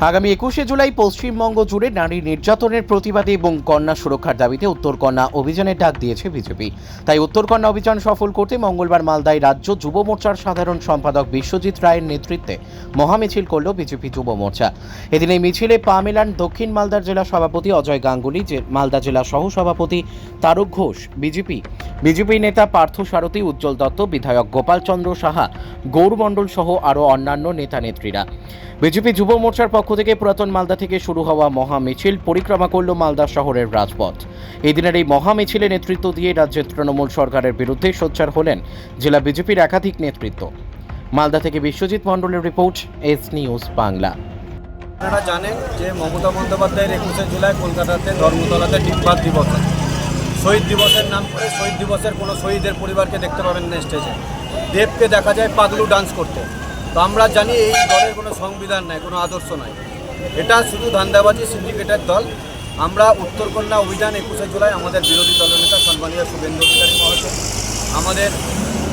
আগামী একুশে জুলাই পশ্চিমবঙ্গ জুড়ে নারী নির্যাতনের প্রতিবাদে এবং কন্যা সুরক্ষার দাবিতে উত্তরকন্যা অভিযানের ডাক দিয়েছে বিজেপি। তাই উত্তরকন্যা অভিযান সফল করতে মঙ্গলবার মালদায় রাজ্য যুব মোর্চার সাধারণ সম্পাদক বিশ্বজিৎ রায়ের নেতৃত্বে মহামিছিল করল বিজেপি যুব মোর্চা। এদিন এই মিছিলে পা মেলান দক্ষিণ মালদার জেলা সভাপতি অজয় গাঙ্গুলি মালদা জেলা সহ সভাপতি তারক ঘোষ, বিজেপি। বিজেপি নেতা পার্থ সারথী, উজ্জ্বল দত্ত, বিধায়ক গোপাল চন্দ্র সাহা গৌর মণ্ডল সহ আরও অন্যান্য নেতা নেত্রীরা বিজেপি যুব মোর্চার থেকে পুরাতন মালদা থেকে শুরু হওয়া মহা মিছিল পরিক্রমা করল মালদা শহরের রাজপথ। এই দিনের এই মহা মিছিলে নেতৃত্ব দিয়ে রাজ্যের তৃণমূল সরকারের বিরুদ্ধে সোচ্চার হলেন জেলা বিজেপির একাধিক নেতৃত্ব। মালদা থেকে বিশ্বজিৎ মণ্ডলের রিপোর্ট, এস নিউজ বাংলা। আপনারা জানেন যে মমতা বন্দ্যোপাধ্যায়ের একুশে জুলাই কলকাতাতে ধর্মতলাতে ডিম্বাদ দিবস শহীদ দিবসের নাম করে শহীদ দিবসের কোনো শহীদের পরিবারকে দেখতে পাবেন না স্টেজে। দেবকে দেখা যায় পাগলু ডান্স করতে। তো আমরা জানি এই দলের কোনো সংবিধান নাই, কোনো আদর্শ নাই। এটা শুধু ধান্দাবাজি সিন্ডিকেটের দল। আমরা উত্তরকন্যা অভিযান একুশে জুলাই আমাদের বিরোধী দলনেতা সম্মানীয় শুভেন্দু অধিকারী মহাশয়, আমাদের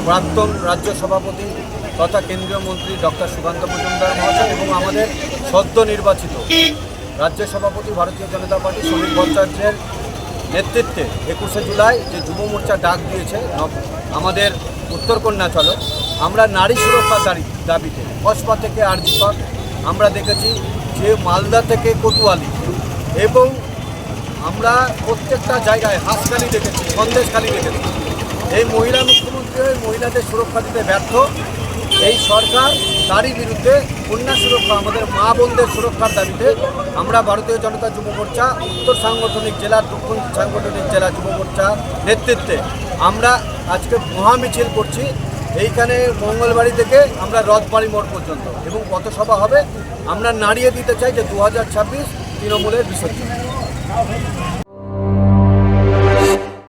প্রাক্তন রাজ্য সভাপতি তথা কেন্দ্রীয় মন্ত্রী ডক্টর সুকান্ত মজুমদার মহাশয় এবং আমাদের সদ্য নির্বাচিত রাজ্য সভাপতি ভারতীয় জনতা পার্টি শ্রমিক ভট্টাচার্যের নেতৃত্বে একুশে জুলাই যে যুব মোর্চা ডাক দিয়েছে আমাদের উত্তরকন্যা চলো আমরা নারী সুরক্ষা দাবি দাবিতে, কসবা থেকে আরজিকর আমরা দেখেছি যে মালদা থেকে কোতোয়ালি এবং আমরা প্রত্যেকটা জায়গায় হাঁসখালি দেখেছি, সন্দেশখালি দেখেছি। এই মহিলা মুখ্যমন্ত্রী মহিলাদের সুরক্ষা দিতে ব্যর্থ। এই সরকার তারই বিরুদ্ধে কন্যা সুরক্ষা, আমাদের মা বোনদের সুরক্ষার দাবিতে আমরা ভারতীয় জনতা যুব মোর্চা, উত্তর সাংগঠনিক জেলা দক্ষিণ সাংগঠনিক জেলা যুব মোর্চা নেতৃত্বে আমরা আজকে মহামিছিল করছি। এইখানে মঙ্গলবাড়ি থেকে আমরা রথবাড়ি মোড় পর্যন্ত। এবং কত সভা হবে। আমরা নাড়িয়ে দিতে চাই যে দু হাজার ছাব্বিশ তৃণমূলের বিসর্জন।